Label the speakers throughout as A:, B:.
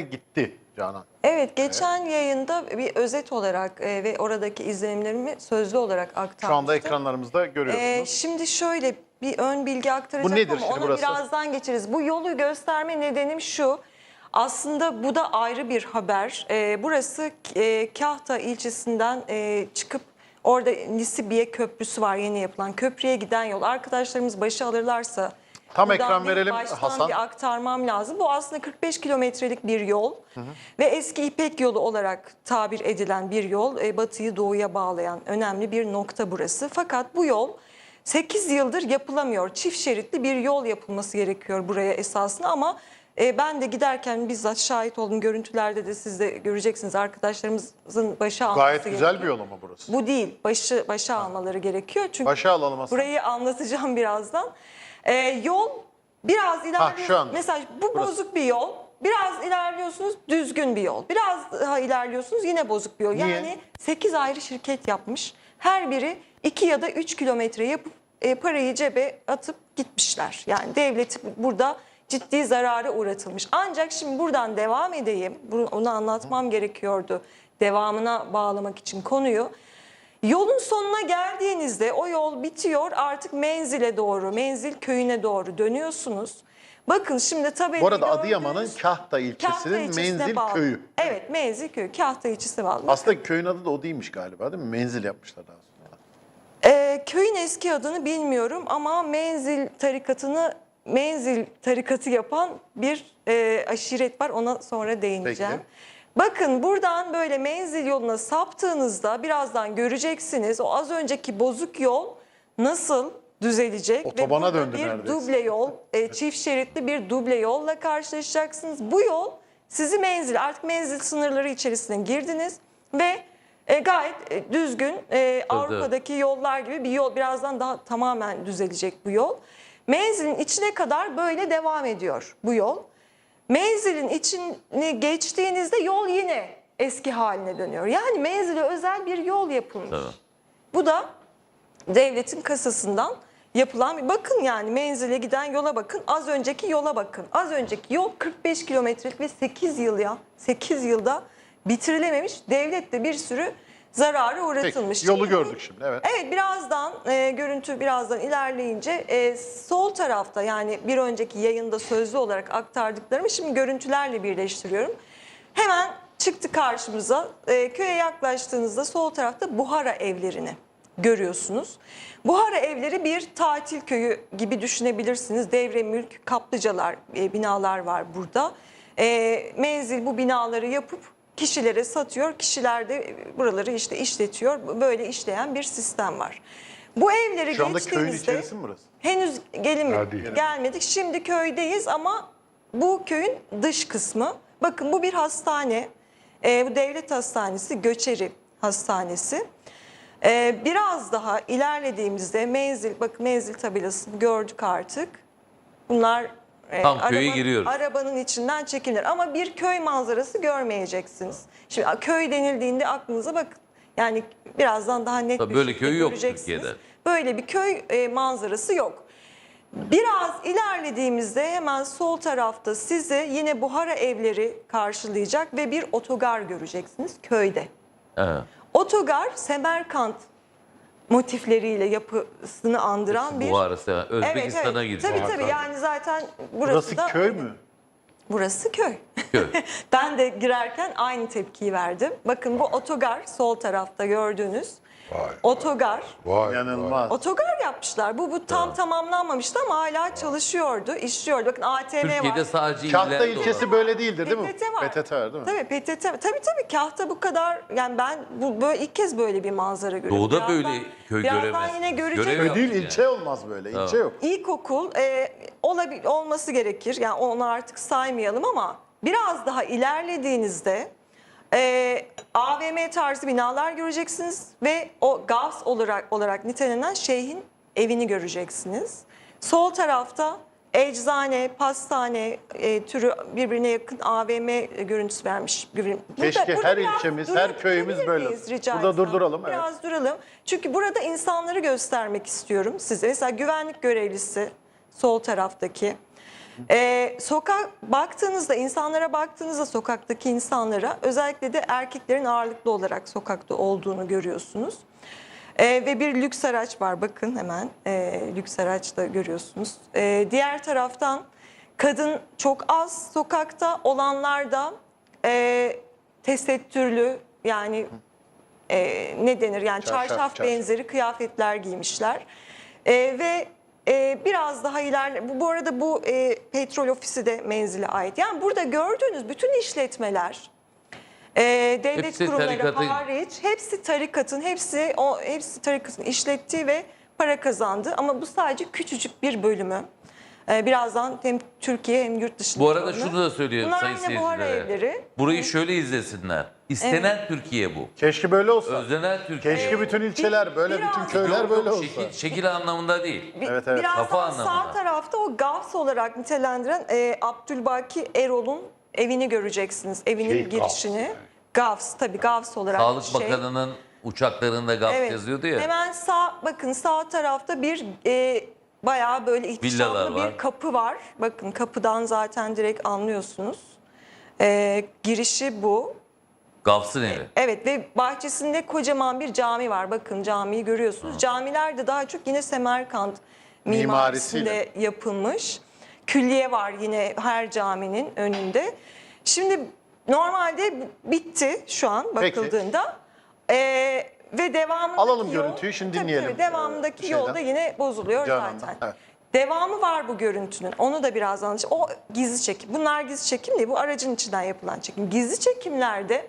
A: gitti Canan.
B: Evet, geçen yayında bir özet olarak e, ve oradaki izlenimlerimi sözlü olarak aktarmıştım.
A: Şu anda ekranlarımızda
B: Ee,
A: görüyorsunuz.
B: şimdi şöyle bir ön bilgi aktaracağım
A: Bu nedir
B: ama
A: şimdi
B: onu
A: burası?
B: birazdan geçeriz. Bu yolu gösterme nedenim şu. Aslında bu da ayrı bir haber. Ee, burası e, Kahta ilçesinden e, çıkıp orada Nisibiye Köprüsü var yeni yapılan. Köprüye giden yol. Arkadaşlarımız başı alırlarsa
A: Tam
B: buradan
A: ekran verelim
B: baştan
A: Hasan.
B: bir aktarmam lazım. Bu aslında 45 kilometrelik bir yol ve eski İpek yolu olarak tabir edilen bir yol. E, batıyı doğuya bağlayan önemli bir nokta burası. Fakat bu yol 8 yıldır yapılamıyor. Çift şeritli bir yol yapılması gerekiyor buraya esasında ama e, ben de giderken bizzat şahit oldum. Görüntülerde de siz de göreceksiniz arkadaşlarımızın başı alması
A: Gayet güzel
B: gerekiyor.
A: bir yol ama burası.
B: Bu değil. Başı başa almaları gerekiyor. Çünkü
A: Başa alalım Hasan.
B: Burayı anlatacağım birazdan. Ee, yol biraz ilerliyor.
A: anda.
B: Mesela bu
A: Burası.
B: bozuk bir yol. Biraz ilerliyorsunuz düzgün bir yol. Biraz daha ilerliyorsunuz yine bozuk bir yol.
A: Niye?
B: Yani 8 ayrı şirket yapmış. Her biri 2 ya da 3 kilometre yapıp e, parayı cebe atıp gitmişler. Yani devleti burada ciddi zarara uğratılmış. Ancak şimdi buradan devam edeyim. Bunu, onu anlatmam gerekiyordu. Devamına bağlamak için konuyu. Yolun sonuna geldiğinizde o yol bitiyor artık menzile doğru, menzil köyüne doğru dönüyorsunuz. Bakın şimdi tabii
A: Bu arada Adıyaman'ın Kahta
B: Kahta
A: ilçesinin
B: ilçesine
A: Menzil
B: bağlı.
A: köyü.
B: Evet menzil köyü, Kahta ilçesine bağlı.
A: Aslında köyün adı da o değilmiş galiba değil mi? Menzil yapmışlar daha sonra.
B: Ee, köyün eski adını bilmiyorum ama menzil tarikatını menzil tarikatı yapan bir e, aşiret var ona sonra değineceğim.
A: Peki.
B: Bakın buradan böyle menzil yoluna saptığınızda birazdan göreceksiniz o az önceki bozuk yol nasıl düzelecek
A: Otobana
B: ve
A: döndü
B: bir
A: neredeyse.
B: duble yol, e, çift şeritli bir duble yolla karşılaşacaksınız. Bu yol sizi menzil artık menzil sınırları içerisine girdiniz ve e, gayet e, düzgün e, Avrupa'daki yollar gibi bir yol birazdan daha tamamen düzelecek bu yol. Menzilin içine kadar böyle devam ediyor bu yol. Menzilin içini geçtiğinizde yol yine eski haline dönüyor. Yani menzile özel bir yol yapılmış.
C: Tabii.
B: Bu da devletin kasasından yapılan bir bakın yani menzile giden yola bakın. Az önceki yola bakın. Az önceki yol 45 kilometrelik ve 8 yıl ya. 8 yılda bitirilememiş. Devlet de bir sürü zararı uğratılmış.
A: Peki, yolu
B: Şimdi
A: gördük şimdi, evet.
B: Evet birazdan e, görüntü birazdan ilerleyince e, sol tarafta yani bir önceki yayında sözlü olarak aktardıklarımı şimdi görüntülerle birleştiriyorum. Hemen çıktı karşımıza e, köye yaklaştığınızda sol tarafta Buhara evlerini görüyorsunuz. Buhara evleri bir tatil köyü gibi düşünebilirsiniz. Devre mülk, kaplıcalar, e, binalar var burada. E, menzil bu binaları yapıp kişilere satıyor. Kişiler de buraları işte işletiyor. Böyle işleyen bir sistem var. Bu evleri
A: Şu anda köyün
B: geçtiğimizde
A: içerisi mi burası?
B: henüz gelin
D: Ha, değil.
B: gelmedik. Şimdi köydeyiz ama bu köyün dış kısmı. Bakın bu bir hastane. Ee, bu devlet hastanesi, Göçeri Hastanesi. Ee, biraz daha ilerlediğimizde menzil, bak menzil tabelasını gördük artık. Bunlar e,
C: Tam köye giriyoruz.
B: Arabanın içinden çekilir ama bir köy manzarası görmeyeceksiniz. Şimdi köy denildiğinde aklınıza bakın. Yani birazdan daha net
C: Tabii
B: bir
C: böyle köy yok. Türkiye'de.
B: Böyle bir köy e, manzarası yok. Biraz ilerlediğimizde hemen sol tarafta sizi yine Buhara evleri karşılayacak ve bir otogar göreceksiniz köyde.
C: Evet.
B: Otogar Semerkant motifleriyle yapısını andıran bir...
C: Bu arası Özbekistan'a
B: evet,
C: gidiyor.
B: Tabii tabii yani zaten burası,
A: Burası
B: da...
A: köy mü?
B: Burası köy.
C: Köy.
B: ben de girerken aynı tepkiyi verdim. Bakın bu otogar sol tarafta gördüğünüz
D: Vay,
B: otogar.
D: Vay,
A: İnanılmaz.
B: Otogar yapmışlar. Bu bu tam tamamlanmamıştı ama hala çalışıyordu, işliyordu. Bakın ATM var.
C: Türkiye'de sadece
A: Kahta ilçesi
C: olan.
A: böyle değildir değil mi?
B: PTT var.
A: PTT var değil mi?
B: Tabii PTT var. Tabii tabii kahta bu kadar yani ben bu böyle ilk kez böyle bir manzara görüyorum.
C: Doğuda
B: Birazdan-
C: böyle köy
B: birazdan
C: göremezsiniz.
B: yine göreceğiz.
C: Görev-
A: Köy değil
C: Yani.
A: ilçe olmaz böyle. İlçe yok.
B: İlkokul e, olabil, olması gerekir. Yani onu artık saymayalım ama biraz daha ilerlediğinizde e, AVM tarzı binalar göreceksiniz ve o Gavs olarak olarak nitelenen şeyhin evini göreceksiniz. Sol tarafta eczane, pastane e, türü birbirine yakın AVM görüntüsü vermiş. Burada-
A: Keşke
B: burada
A: her ilçemiz,
B: durup
A: her köyümüz böyle
B: miyiz rica
A: Burada
B: etsem?
A: durduralım, evet.
B: Biraz duralım. Çünkü burada insanları göstermek istiyorum size. Mesela güvenlik görevlisi sol taraftaki. Ee, sokak baktığınızda insanlara baktığınızda sokaktaki insanlara özellikle de erkeklerin ağırlıklı olarak sokakta olduğunu görüyorsunuz. Ee, ve bir lüks araç var bakın hemen ee, lüks araçta görüyorsunuz. Ee, diğer taraftan kadın çok az sokakta olanlar da ee, tesettürlü yani ee, ne denir yani
A: Çarşaf,
B: çarşaf,
A: çarşaf.
B: benzeri kıyafetler giymişler. Ee, ve e, biraz daha ilerle bu, bu arada bu e, petrol ofisi de menzile ait. Yani burada gördüğünüz bütün işletmeler e, devlet
C: Hepsi
B: kurumları
C: tarikatın-
B: hariç hepsi tarikatın hepsi o hepsi tarikatın işlettiği ve para kazandı ama bu sadece küçücük bir bölümü. Ee, birazdan hem Türkiye hem yurt dışında.
C: Bu arada şunu da söylüyorum
B: Bunlar
C: sayın
B: yine buhar
C: seyircilere.
B: evleri.
C: Burayı şöyle izlesinler. İstenen Türkiye bu.
A: Keşke böyle olsa.
C: Özlenen Türkiye.
A: Keşke bütün ilçeler böyle,
B: biraz-
A: bütün köyler
C: Yok,
A: böyle olsa.
C: şekil, şekil anlamında değil.
B: Bir-
A: Evet, evet.
B: Biraz
C: Kafa
B: daha sağ
C: anlamında.
B: tarafta o Gavs olarak nitelendiren e, Abdülbaki Erol'un evini göreceksiniz. Evinin
A: Şey,
B: girişini. Gavs tabii Gavs olarak.
C: Sağlık
B: şey.
C: Bakanı'nın uçaklarında gaz
B: Evet.
C: yazıyordu ya.
B: Hemen sağ bakın sağ tarafta bir e, bayağı böyle ihtişamlı
C: Villalar var.
B: bir kapı var. Bakın kapıdan zaten direkt anlıyorsunuz. E, girişi bu.
C: Gavs'ın evi.
B: Evet ve bahçesinde kocaman bir cami var. Bakın camiyi görüyorsunuz. Camiler de daha çok yine Semerkant mimarisinde
A: Mimarisiyle.
B: yapılmış. Külliye var yine her caminin önünde. Şimdi normalde bitti şu an bakıldığında. Ee, ve devamındaki
A: Alalım
B: yol-
A: görüntüyü, şimdi
B: Tabii,
A: dinleyelim,
B: tabii, devamındaki
A: şeyden.
B: yolda yine bozuluyor
A: Canan'dan,
B: zaten.
A: evet.
B: Devamı var bu görüntünün. Onu da biraz anlatacağım. O gizli çekim. Bunlar gizli çekim değil. Bu aracın içinden yapılan çekim. Gizli çekimlerde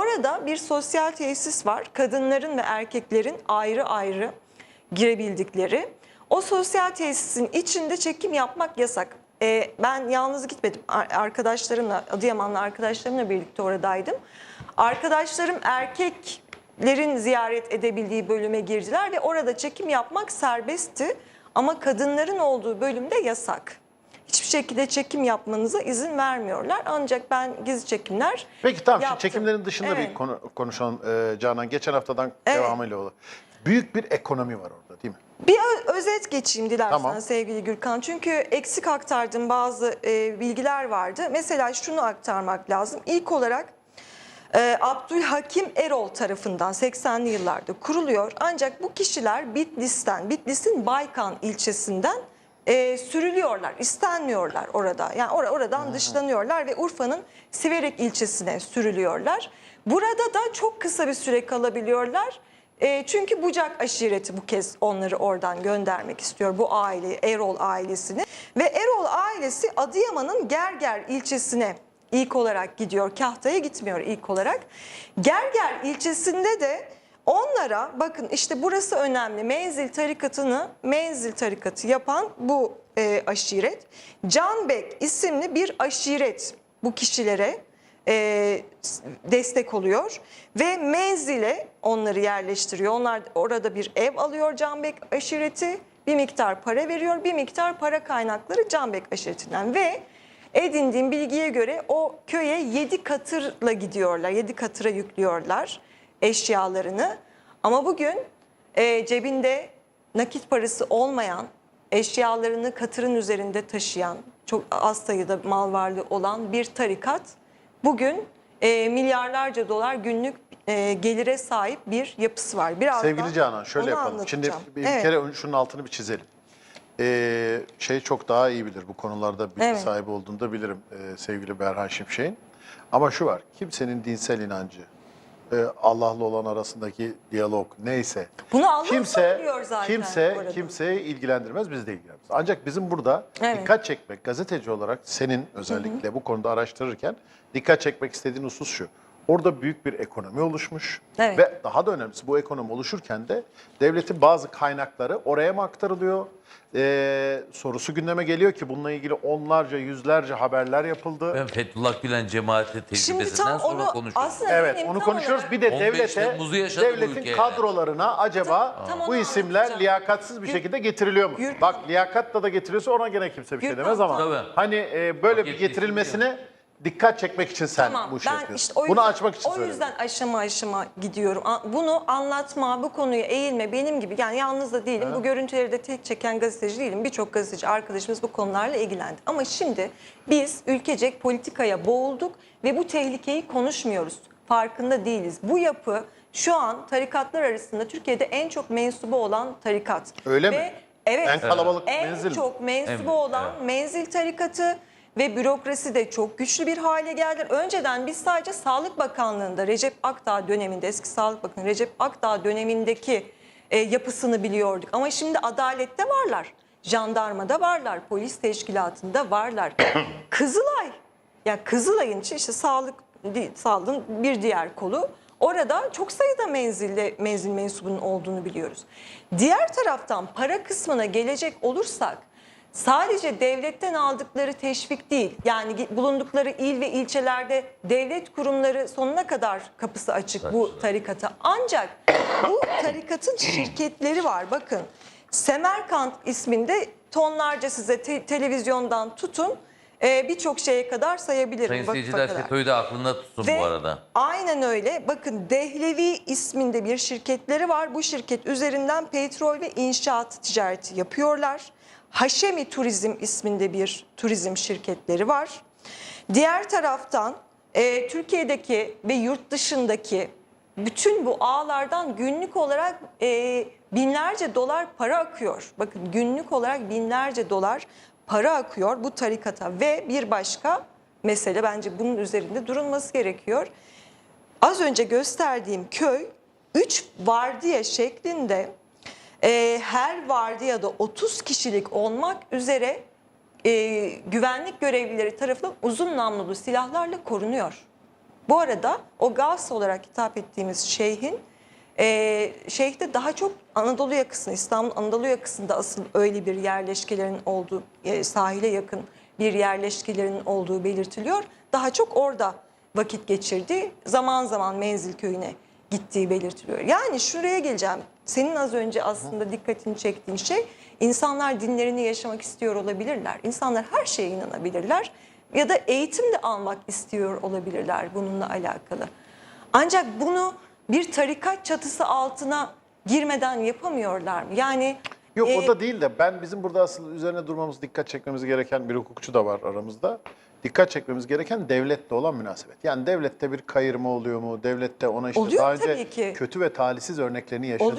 B: orada bir sosyal tesis var. Kadınların ve erkeklerin ayrı ayrı girebildikleri. O sosyal tesisin içinde çekim yapmak yasak. Ee, ben yalnız gitmedim. Ar- Arkadaşlarımla, Adıyamanlı arkadaşlarımla birlikte oradaydım. Arkadaşlarım erkeklerin ziyaret edebildiği bölüme girdiler ve orada çekim yapmak serbestti. Ama kadınların olduğu bölümde yasak. Hiçbir şekilde çekim yapmanıza izin vermiyorlar. Ancak ben gizli çekimler
A: Peki tamam şimdi
B: yaptım.
A: çekimlerin dışında
B: Evet.
A: bir konu, konuşalım ee, Canan. Geçen haftadan
B: Evet.
A: devamıyla olur. Büyük bir ekonomi var orada değil mi?
B: Bir ö- özet geçeyim dilersen
A: Tamam.
B: sevgili Gürkan. Çünkü eksik aktardığım bazı e, bilgiler vardı. Mesela şunu aktarmak lazım. İlk olarak e, Abdülhakim Erol tarafından 80'li yıllarda kuruluyor. Ancak bu kişiler Bitlis'ten, Bitlis'in Baykan ilçesinden e, sürülüyorlar, istenmiyorlar orada. Yani or- oradan dışlanıyorlar ve Urfa'nın Siverek ilçesine sürülüyorlar. Burada da çok kısa bir süre kalabiliyorlar. E, çünkü Bucak aşireti bu kez onları oradan göndermek istiyor bu aileyi, Erol ailesini. Ve Erol ailesi Adıyaman'ın Gerger ilçesine ilk olarak gidiyor. Kahta'ya gitmiyor ilk olarak. Gerger ilçesinde de onlara bakın işte burası önemli. Menzil tarikatını, menzil tarikatı yapan bu e, aşiret. Canbek isimli bir aşiret bu kişilere e, destek oluyor ve menzile onları yerleştiriyor. Onlar orada bir ev alıyor Canbek aşireti. Bir miktar para veriyor, bir miktar para kaynakları Canbek aşiretinden ve edindiğim bilgiye göre o köye 7 katırla gidiyorlar. 7 katıra yüklüyorlar eşyalarını. Ama bugün e, cebinde nakit parası olmayan, eşyalarını katırın üzerinde taşıyan, çok az sayıda mal varlığı olan bir tarikat bugün e, milyarlarca dolar günlük e, gelire sahip bir yapısı var. Birazdan
A: Sevgili Canan şöyle yapalım. Şimdi bir
B: Evet.
A: kere şunun altını bir çizelim. Ee, şey çok daha iyi bilir bu konularda bilgi
B: Evet.
A: sahibi olduğunu da bilirim ee, sevgili Berhan Şimşek'in. Ama şu var kimsenin dinsel inancı, e, Allah'la olan arasındaki diyalog neyse.
B: Bunu Allah
A: kimse,
B: söylüyor zaten
A: Kimse,
B: orada.
A: kimseyi ilgilendirmez, bizi de ilgilendirmez. Ancak bizim burada
B: Evet.
A: dikkat çekmek, gazeteci olarak senin özellikle bu konuda araştırırken dikkat çekmek istediğin husus şu. Orada büyük bir ekonomi oluşmuş
B: Evet.
A: ve daha da önemlisi bu ekonomi oluşurken de devletin bazı kaynakları oraya mı aktarılıyor? Ee, sorusu gündeme geliyor ki bununla ilgili onlarca, yüzlerce haberler yapıldı.
C: Ben Fethullah Gülen cemaati tecrübesinden sonra
B: onu
C: konuşuyorum.
B: aslında
A: Evet, onu konuşuyoruz. Bir de
C: 15
A: devlete, devletin
C: ülke yani.
A: kadrolarına acaba
B: Tam- tam
A: bu isimler
B: anlatacağım.
A: liyakatsiz bir
B: Gür-
A: şekilde getiriliyor mu?
B: Gürkan-
A: Bak liyakatla da getiriyorsa ona gene kimse bir şey
B: Gürkan,
A: demez ama
C: Tabii.
A: hani e, böyle
C: Hak
A: bir getirilmesine dikkat çekmek için sen
B: Tamam
A: bu işi
B: ben
A: yapıyorsun.
B: işte o
A: Bunu
B: yüzden,
A: açmak için
B: o
A: söyledim.
B: yüzden aşama aşama gidiyorum. A- Bunu anlatma, bu konuyu eğilme benim gibi yani yalnız da değilim. Bu görüntüleri de tek çeken gazeteci değilim. Birçok gazeteci arkadaşımız bu konularla ilgilendi. Ama şimdi biz ülkecek politikaya boğulduk ve bu tehlikeyi konuşmuyoruz. Farkında değiliz. Bu yapı şu an tarikatlar arasında Türkiye'de en çok mensubu olan tarikat.
A: Öyle
B: Ve
A: mi?
B: Evet.
A: En kalabalık
B: en
A: menzil mi?
B: çok mensubu
C: Evet,
B: olan
C: evet.
B: menzil tarikatı ve bürokrasi de çok güçlü bir hale geldi. Önceden biz sadece Sağlık Bakanlığı'nda Recep Akdağ döneminde eski Sağlık Bakanı Recep Akdağ dönemindeki e, yapısını biliyorduk. Ama şimdi adalette varlar. Jandarmada varlar, polis teşkilatında varlar. Kızılay, ya Kızılay'ın içi işte sağlık sağlığın bir diğer kolu. Orada çok sayıda menzilde menzil mensubunun olduğunu biliyoruz. Diğer taraftan para kısmına gelecek olursak sadece devletten aldıkları teşvik değil. Yani bulundukları il ve ilçelerde devlet kurumları sonuna kadar kapısı açık bu tarikata. Ancak bu tarikatın şirketleri var bakın. Semerkant isminde tonlarca size te- televizyondan tutun e, birçok şeye kadar sayabilirim.
C: Sayın seyirciler. FETÖ'yü de aklında tutsun
B: Ve
C: bu arada.
B: Aynen öyle. Bakın Dehlevi isminde bir şirketleri var. Bu şirket üzerinden petrol ve inşaat ticareti yapıyorlar. Haşemi Turizm isminde bir turizm şirketleri var. Diğer taraftan e, Türkiye'deki ve yurt dışındaki bütün bu ağlardan günlük olarak e, binlerce dolar para akıyor. Bakın günlük olarak binlerce dolar para akıyor bu tarikata ve bir başka mesele bence bunun üzerinde durulması gerekiyor. Az önce gösterdiğim köy 3 vardiya şeklinde e, her vardiyada 30 kişilik olmak üzere e, güvenlik görevlileri tarafından uzun namlulu silahlarla korunuyor. Bu arada o Gavs olarak hitap ettiğimiz şeyhin e, şeyhte daha çok Anadolu yakasında İstanbul Anadolu yakasında asıl öyle bir yerleşkelerin olduğu e, sahile yakın bir yerleşkelerin olduğu belirtiliyor. Daha çok orada vakit geçirdi. Zaman zaman Menzil köyüne gittiği belirtiliyor. Yani şuraya geleceğim. Senin az önce aslında dikkatini çektiğin şey insanlar dinlerini yaşamak istiyor olabilirler. İnsanlar her şeye inanabilirler ya da eğitim de almak istiyor olabilirler bununla alakalı. Ancak bunu bir tarikat çatısı altına girmeden yapamıyorlar mı? Yani
A: Yok
B: e,
A: o da değil de ben bizim burada asıl üzerine durmamız, dikkat çekmemiz gereken bir hukukçu da var aramızda. Dikkat çekmemiz gereken devletle olan münasebet. Yani devlette bir kayırma oluyor mu? Devlette ona işte
B: Oluyor
A: daha önce
B: ki.
A: kötü ve talihsiz örneklerini yaşadık.